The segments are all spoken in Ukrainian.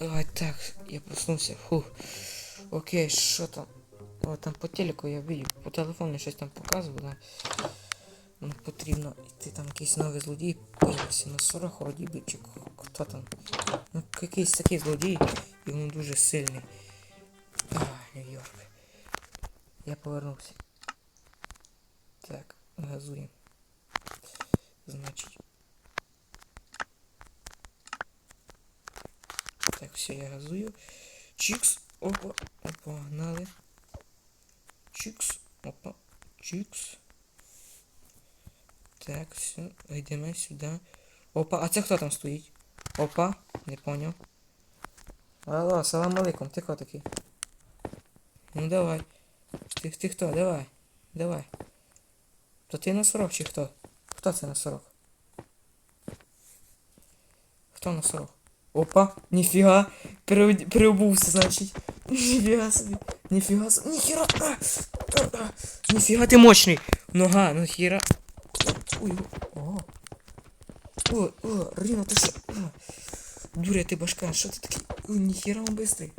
Ой, так, я проснувся. Фух. Окей, що там? О, там по телеку я бачив, по телефону щось там показував, да? Ну, потрібно йти там якийсь новий злодій появився на 40 вроді би, чи к- хто там. Ну, якийсь такий злодій, і він дуже сильний. А, Нью-Йорк. Я повернувся. Так, газуємо. Значить. Так, все, я газую. Чикс. Опа. Опа, гнали. Чикс. Опа. Чикс. Так, все. Йдемо сюди. Опа, а це хто там стоїть? Опа, не поняв. Алло, салам алейкум, ти хто такий? Ну давай. Ти, ти хто? Давай. Давай. То ти носорог чи хто? Хто це носорог? Хто носорог? Опа, ніфіга. Переобувся, значить. Ніфіга собі. Ніфіга собі. Ніхіра. Ніфіга ти мощний. Нога, ну хіра. Ой, о. О, о, Ріно, ти що? О. Дуря ти башка, що ти такий? Ой, ніхіра він бистрий.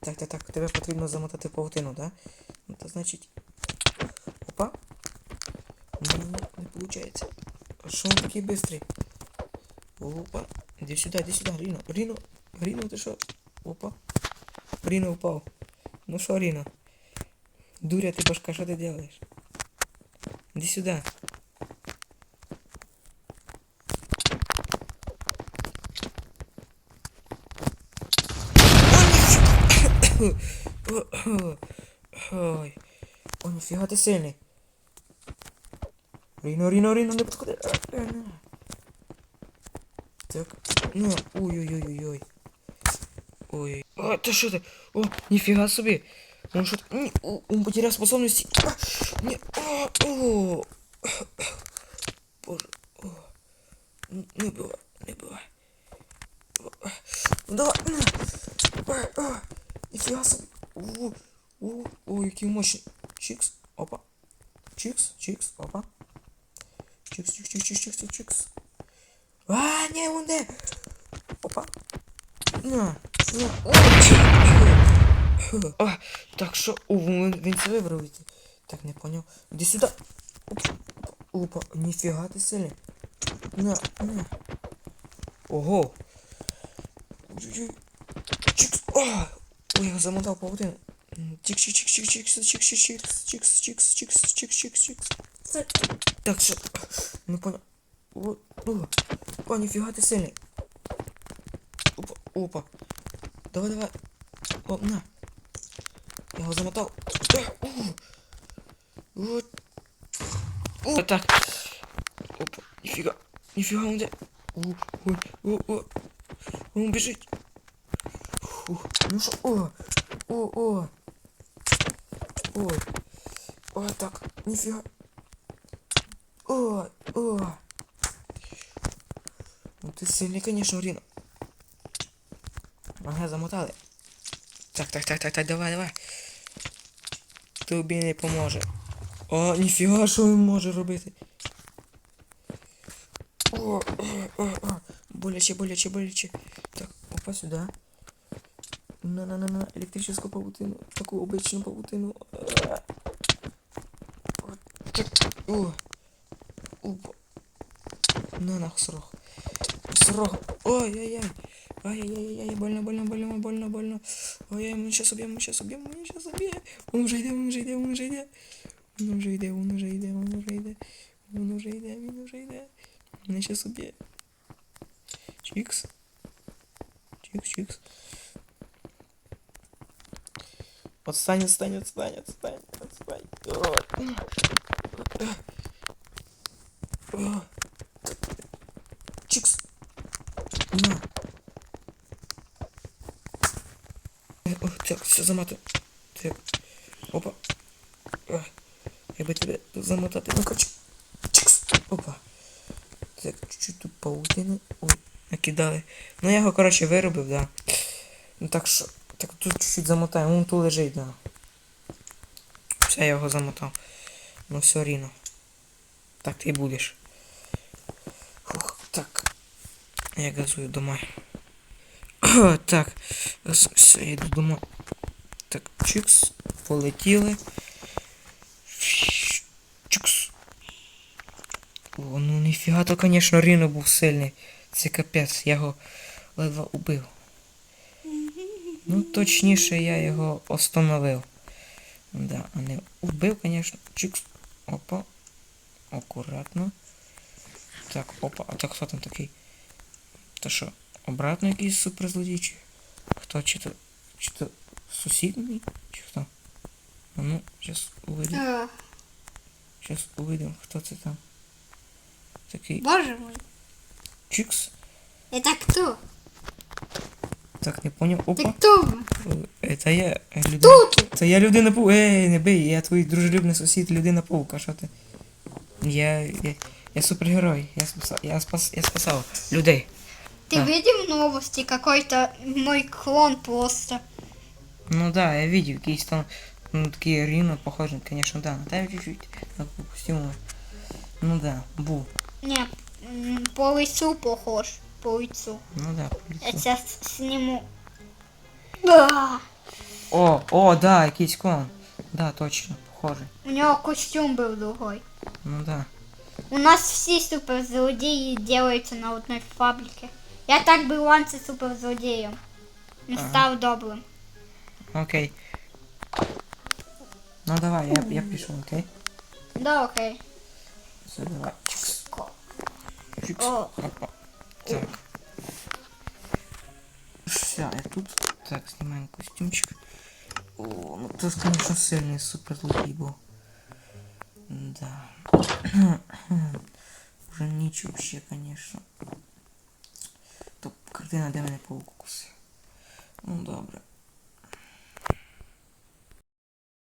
Так, так, так, тебе потрібно замотати паутину, да? Ну, то значить. Опа. Ну, не виходить. А що він такий бистрий? Опа. Іди сюди, іди сюди, Ріно, Ріно, Ріно, ти що? Опа. Ріно упав. Ну що, Ріно? Дуря ти башка, що ти делаєш? Іди сюди. Ой. О, ніфіга ти сильний. Ріно, Ріно, Ріно, не підходи. Так, ну, ой-ой-ой-ой-ой. Ой. А, ты что ты? О, нифига себе. Он что Он потерял способности. А, не, а, о, боже. О. Ну, не было, не было. Давай, на. А, а, нифига себе. О, о, ой, какие мощные. Чикс, опа. Чикс, чикс, опа. Чикс, чикс, чикс, чикс, чикс, чикс. А, не, он де. Опа. На. А, так що, о, він, це вибрав. Так, не понял. Іди сюди. Опа, ніфіга ти сильний. На, на. Ого. Чикс. А, ой, я замотав паутину. Чикс, чикс, чикс, чикс, чикс, чикс, чикс, чикс, чикс, чикс, чикс, чикс. Так, що? Не понял. О, о, о, ніфіга ти сильний. Опа, опа. Давай, давай. О, на. Я його замотав. Е, у. От. О, так. Опа, ніфіга. Ніфіга он де. О, ой, о, о. Он. Фух, ну що, о, о, о. Ой. О, так, ніфіга. О, о. Ти сильний, конечно, Ріно. Ага, замотали. Так, так, так, так, так, давай, давай. Тобі не поможе. О, ніфіга, що він може робити. О, о, о, о. Боляче, боляче, боляче. Так, опа сюди. На на на на електричну паутину. Таку обичну паутину. О. Опа. На нах срох. Срох. Ой-ой-ой. Ай-яй-яй-яй, больно, больно, больно, больно, больно. Ой, мы сейчас убьем, мы сейчас убьем, мы сейчас убьем. Он уже йде, он уже йде, он уже йде. Он уже йде, он уже йде, он уже йде. Он уже йде, він уже йде. Мене сейчас уб'є. Чикс. Чикс, чикс. Отстань, отстань, отстань, отстань, отстань. На. О, так, все заматывай. Так. Опа. Я бы тебе замотати. Ну короче. Чикс. Опа. Так, чуть-чуть тут паутини. Ой, накидали. Ну я його, короче, виробив, да. Ну так що. Так тут чуть-чуть замотаємо. Вон тут лежить, да. Все, я його замотав. Ну все рівно. Так ти будеш. Фух, так. Я газую домой. Так, все, я йду домой. Так, чикс, полетіли. Чикс. О, ну ніфіга, то, конечно, Ріно був сильний. Це капець, я його ледве убив. Ну, точніше, я його остановив. Да, а не убив, конечно. Чикс. Опа. Акуратно. Так, опа, а так хто там такий? То що, обратно якийсь суперзлодій чи? Хто чи то. Чи то сусід мій? Чи хто? А ну, зараз увидим. А, Зараз увидим, хто це там. Такий боже мой. чикс. Это кто? Так, не поняв. Ты Опа. кто? Е, Це я е, людина. Кто ты? Це я людина паук. Ей, не бий, я твій дружелюбний сусід, людина паука, що ти? Я. Я, я супергерой. Я спасав. Я спас. Я спасав людей. Ты А. видел новости? Какой-то мой клон просто. Ну да, я видел, якийсь там. Ну такий Ріно похожий, конечно, да. На тебе чуть-чуть. Так, по костюму. Ну да, був. Не, м, по лицу похож. По лицу. Ну да, по Я лицу. сейчас сниму. Да. О, о, да, якийсь клон. Да, точно, похожий. У него костюм был другой. Ну да. У нас все суперзлодеи делаются на одной фабрике. Я так был раньше суперзлодеем. Но Ага. стал добрым. Окей. Ну давай, я, я пишу, окей? Да, окей. Все, давай. Чикс. Чикс. О. Опа. Так. Все, я тут. Так, снимаем костюмчик. О, ну ты, конечно, сильный супер злодей был. Да. Уже ніч вообще, конечно. Картина, де мене паук. Ну добре.